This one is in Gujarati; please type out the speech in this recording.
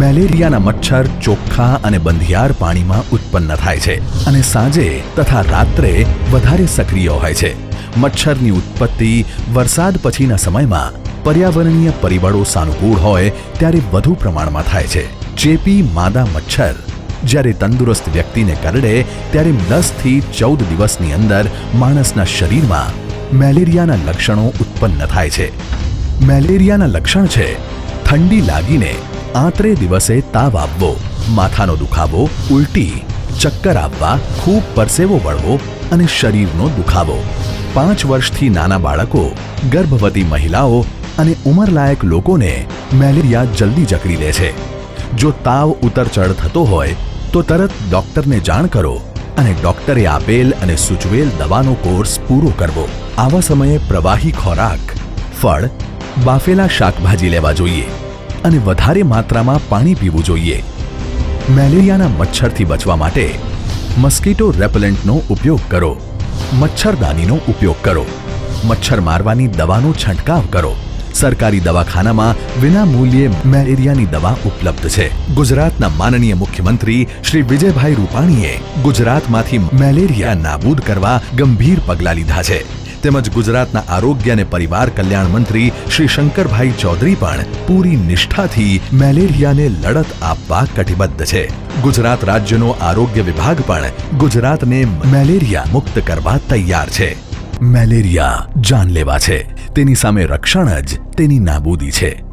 મેલેરિયાના મચ્છર, ચોખ્ખા અને બંધિયાર પાણીમાં ઉત્પન્ન થાય છે અને સાંજે તથા રાત્રે વધારે સક્રિય હોય છે. મચ્છરની ઉત્પત્તિ વરસાદ પછીના સમયમાં પર્યાવરણીય પરિબળો સાનુકૂળ હોય ત્યારે વધુ પ્રમાણમાં થાય છે. ચેપી માદા મચ્છર જ્યારે તંદુરસ્ત વ્યક્તિને કરડે ત્યારે દસથી ચૌદ દિવસની અંદર માણસના શરીરમાં મેલેરિયાના લક્ષણો ઉત્પન્ન થાય છે. મેલેરિયાના લક્ષણ છે ઠંડી લાગીને આંતરે દિવસે તાવ આવવો માથાનો દુખાવો, ઉલટી, ચક્કર આવવા ખૂબ પરસેવો વળવો અને શરીરનો દુખાવો. પાંચ વર્ષથી નાના બાળકો, ગર્ભવતી મહિલાઓ અને ઉંમરલાયક લોકોને મેલેરિયા જલ્દી જકડી લે છે. જો તાવ ઉતરચડ થતો હોય, તો તરત ડોક્ટરને જાણ કરો અને ડોક્ટરે આપેલ અને સૂચવેલ દવાનો કોર્સ પૂરો કરવો. આવા સમયે પ્રવાહી ખોરાક, ફળ, બાફેલા શાકભાજી લેવા જોઈએ. અને વધારે માત્રામાં પાણી પીવું જોઈએ. મેલેરિયાના મચ્છરથી બચવા માટે મસ્કીટો રેપેલન્ટનો ઉપયોગ કરો. મચ્છરદાનીનો ઉપયોગ કરો. મચ્છર મારવાની દવાનો છંટકાવ કરો. સરકારી દવાખાનામાં વિના મૂલ્યે મેલેરિયાની દવા ઉપલબ્ધ છે. ગુજરાતના માનનીય મુખ્યમંત્રી શ્રી વિજયભાઈ રૂપાણીએ ગુજરાતમાંથી મેલેરિયા નાબૂદ કરવા ગંભીર પગલાં લીધા છે. તેમજ ગુજરાતના આરોગ્ય અને પરિવાર કલ્યાણ મંત્રી શ્રી શંકરભાઈ ચૌધરી પણ પૂરી નિષ્ઠાથી મેલેરિયાને લડત આપવા કટિબદ્ધ છે. ગુજરાત રાજ્યનો આરોગ્ય વિભાગ પણ ગુજરાતને મેલેરિયા મુક્ત કરવા તૈયાર છે. મેલેરિયા જાનલેવા છે. તેની સામે રક્ષણ જ તેની નાબૂદી છે.